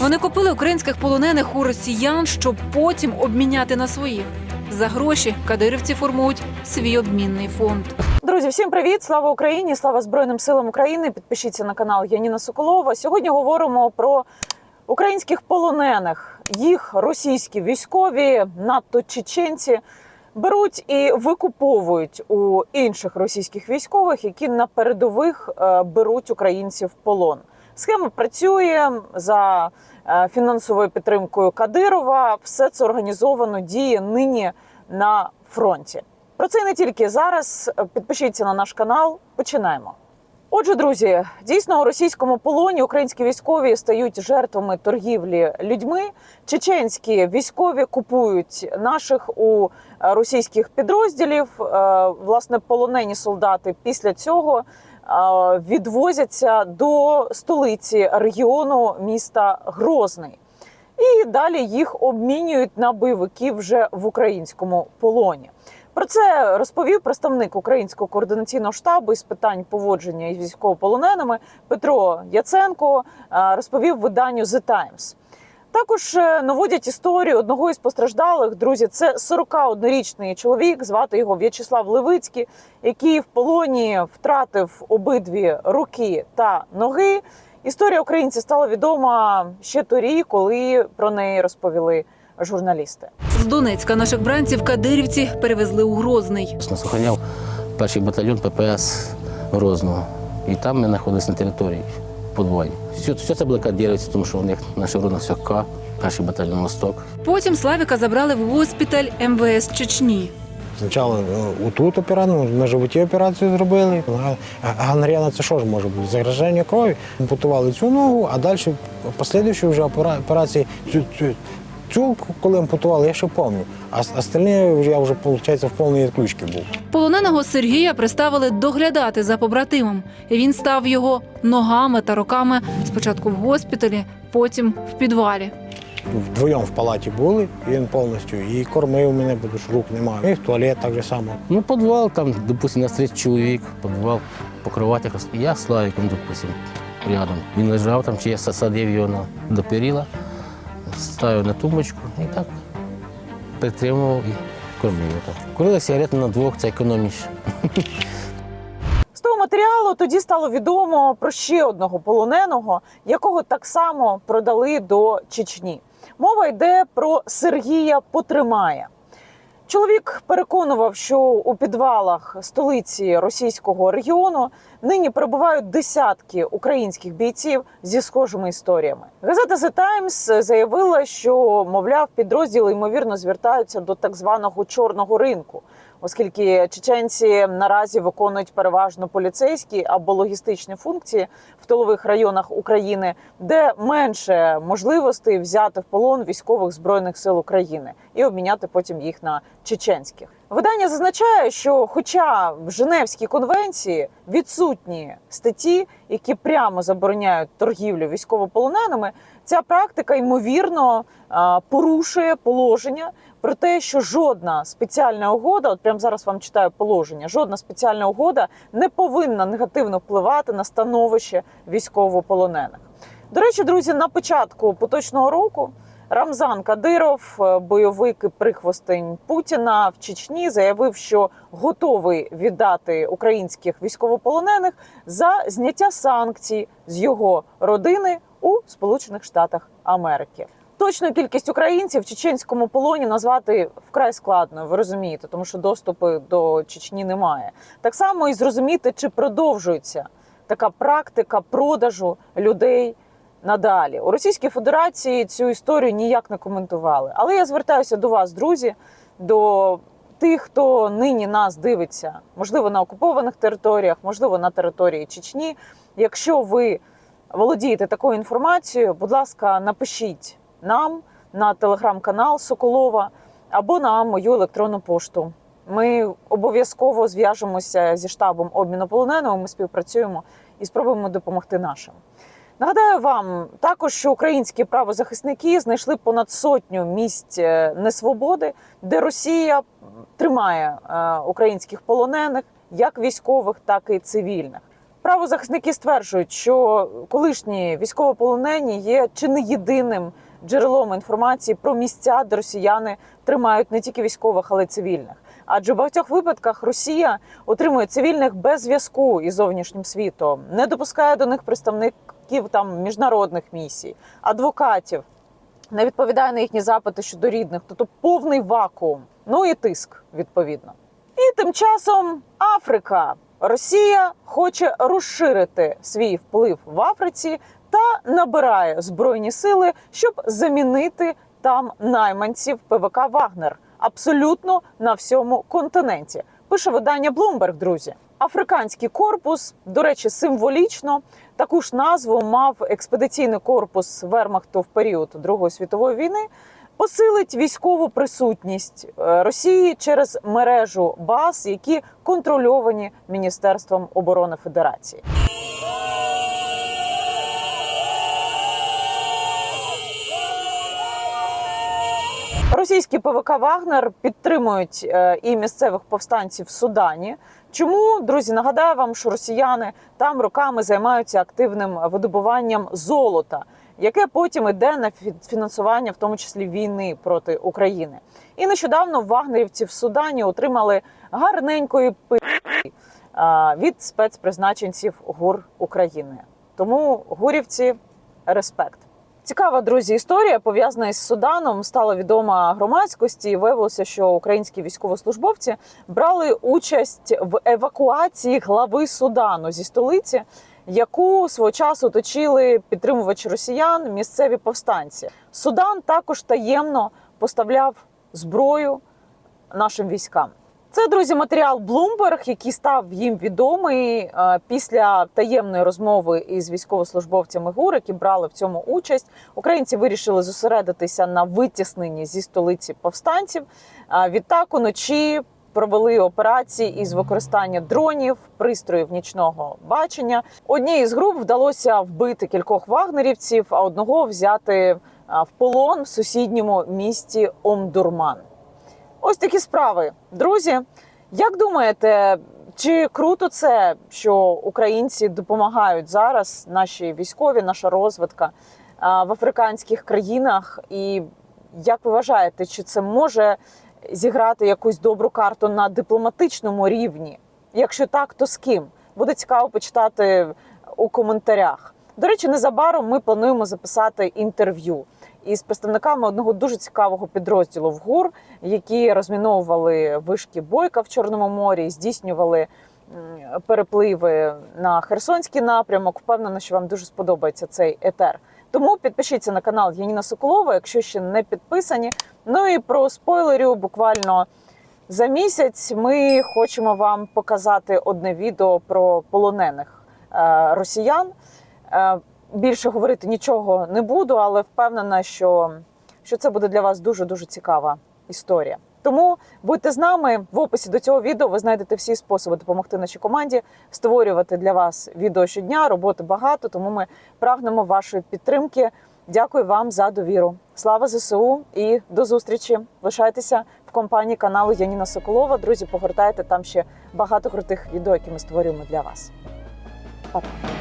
Вони купили українських полонених у росіян, щоб потім обміняти на своїх. За гроші кадирівці формують свій обмінний фонд. Друзі, всім привіт! Слава Україні! Слава Збройним силам України! Підпишіться на канал Яніна Соколова. Сьогодні говоримо про українських полонених. Їх російські військові, надто чеченці, беруть і викуповують у інших російських військових, які на передових е, беруть українців в полон. Схема працює за фінансовою підтримкою Кадирова. Все це організовано діє нині на фронті. Про це не тільки зараз. Підпишіться на наш канал. Починаємо. Отже, друзі, дійсно у російському полоні українські військові стають жертвами торгівлі людьми. Чеченські військові купують наших у е, російських підрозділів. Е, Власне, полонені солдати після цього е, відвозяться до столиці регіону міста Грозний. І далі їх обмінюють на бойовиків вже в українському полоні. Про це розповів представник українського координаційного штабу із питань поводження із військовополоненими Петро Яценко. Розповів виданню The Times. Також е, наводять історію одного із постраждалих. Друзі, це 41-річний чоловік. Звати його В'ячеслав Левицький, який в полоні втратив обидві руки та ноги. Історія українця стала відома ще торік, коли про неї розповіли журналісти. З Донецька наших бранців кадирівці перевезли у Грозний. Нас охороняв перший батальйон ППС Грозного. І там ми знаходилися на території в. Все, все це буде ділиться, тому що у них на шевронах Сьока, перший батальйон Восток. Потім Славіка забрали в госпіталь МВС Чечні. Спочатку е, тут операцію, на животі операцію зробили. А- а це що ж може бути? Заграження крові. Ампутували цю ногу, а далі послідуючі вже операції цю, цю, цю, коли ампутували, я ще пам'ятаю. А вже я вже, виходить, в повній відключці був. Полоненого Сергія приставили доглядати за побратимом. І він став його ногами та руками спочатку в госпіталі, потім в підвалі. Вдвоєм в палаті були, і він повністю і кормив мене, бо ж рук немає. І в туалет так же само. Ну, підвал, там, допустим, нас 30 чоловік, підвал по кроватях. Я з Славіком, допустим, рядом. Він лежав там, чи я садив його на, до перила, ставив на тумбочку і так притримував і кормив. його. Курили сигарети на двох, це економніше. З того матеріалу тоді стало відомо про ще одного полоненого, якого так само продали до Чечні. Мова йде про Сергія Потримая. Чоловік переконував, що у підвалах столиці російського регіону нині перебувають десятки українських бійців зі схожими історіями. Газета The Times заявила, що мовляв, підрозділи ймовірно звертаються до так званого чорного ринку, оскільки чеченці наразі виконують переважно поліцейські або логістичні функції в тилових районах України, де менше можливостей взяти в полон військових збройних сил України і обміняти потім їх на чеченських. Видання зазначає, що, хоча в Женевській конвенції відсутні статті, які прямо забороняють торгівлю військовополоненими, ця практика ймовірно порушує положення про те, що жодна спеціальна угода, от прямо зараз вам читаю положення, жодна спеціальна угода не повинна негативно впливати на становище військовополонених. До речі, друзі, на початку поточного року Рамзан Кадиров, е, бойовик і прихвостень Путіна в Чечні, заявив, що готовий віддати українських військовополонених за зняття санкцій з його родини у Сполучених Штатах Америки. Точну кількість українців в чеченському полоні назвати вкрай складно, ви розумієте, тому що доступу до Чечні немає. Так само і зрозуміти, чи продовжується така практика продажу людей надалі. У Російській Федерації цю історію ніяк не коментували. Але я звертаюся до вас, друзі, до тих, хто нині нас дивиться, можливо, на окупованих територіях, можливо, на території Чечні. Якщо ви володієте такою інформацією, будь ласка, напишіть нам на телеграм-канал Соколова або на мою електронну пошту. Ми обов'язково зв'яжемося зі штабом обміну полоненого. Ми співпрацюємо і спробуємо допомогти нашим. Нагадаю вам також, що українські правозахисники знайшли понад сотню місць е, несвободи, де Росія тримає е, українських полонених, як військових, так і цивільних. Правозахисники стверджують, що колишні військовополонені є чи не єдиним джерелом інформації про місця, де росіяни тримають не тільки військових, але й цивільних. Адже в багатьох випадках Росія отримує цивільних без зв'язку із зовнішнім світом, не допускає до них представників там міжнародних місій, адвокатів, не відповідає на їхні запити щодо рідних, тобто повний вакуум. Ну і тиск відповідно. І тим часом Африка. Росія хоче розширити свій вплив в Африці та набирає збройні сили, щоб замінити там найманців ПВК Вагнер абсолютно на всьому континенті. Пише видання Bloomberg, друзі. Африканський корпус, до речі, символічно таку ж назву мав експедиційний корпус Вермахту в період Другої світової війни. Посилить військову присутність е, Росії через мережу баз, які контрольовані Міністерством оборони Федерації. Російські ПВК Вагнер підтримують е, і місцевих повстанців в Судані. Чому друзі нагадаю вам, що росіяни там роками займаються активним видобуванням золота, яке потім іде на фі- фінансування, в тому числі війни проти України. І нещодавно вагнерівці в Судані отримали гарненької пи від спецпризначенців ГУР України. Тому гурівці респект. Цікава, друзі, історія пов'язана із Суданом стала відома громадськості. і Виявилося, що українські військовослужбовці брали участь в евакуації глави Судану зі столиці, яку свого часу оточили підтримувачі росіян, місцеві повстанці. Судан також таємно поставляв зброю нашим військам. Це друзі, матеріал Bloomberg, який став їм відомий е, після таємної розмови із військовослужбовцями ГУР, які брали в цьому участь. Українці вирішили зосередитися на витісненні зі столиці повстанців. Відтак уночі провели операції із використання дронів, пристроїв нічного бачення. Одній із груп вдалося вбити кількох вагнерівців, а одного взяти в полон в сусідньому місті Омдурман. Ось такі справи. Друзі, як думаєте, чи круто це, що українці допомагають зараз, наші військові, наша розвідка а, в африканських країнах? І як ви вважаєте, чи це може зіграти якусь добру карту на дипломатичному рівні? Якщо так, то з ким? Буде цікаво почитати у коментарях. До речі, незабаром ми плануємо записати інтерв'ю із представниками одного дуже цікавого підрозділу в ГУР, які розміновували вишки бойка в Чорному морі, здійснювали перепливи на Херсонський напрямок. Впевнена, що вам дуже сподобається цей етер. Тому підпишіться на канал Яніна Соколова, якщо ще не підписані. Ну і про спойлерю буквально за місяць ми хочемо вам показати одне відео про полонених е, росіян. Більше говорити нічого не буду, але впевнена, що, що це буде для вас дуже дуже цікава історія. Тому будьте з нами в описі до цього відео. Ви знайдете всі способи допомогти нашій команді створювати для вас відео щодня. Роботи багато, тому ми прагнемо вашої підтримки. Дякую вам за довіру. Слава ЗСУ і до зустрічі. Лишайтеся в компанії каналу Яніна Соколова. Друзі, погортайте там ще багато крутих відео, які ми створюємо для вас. Па-па.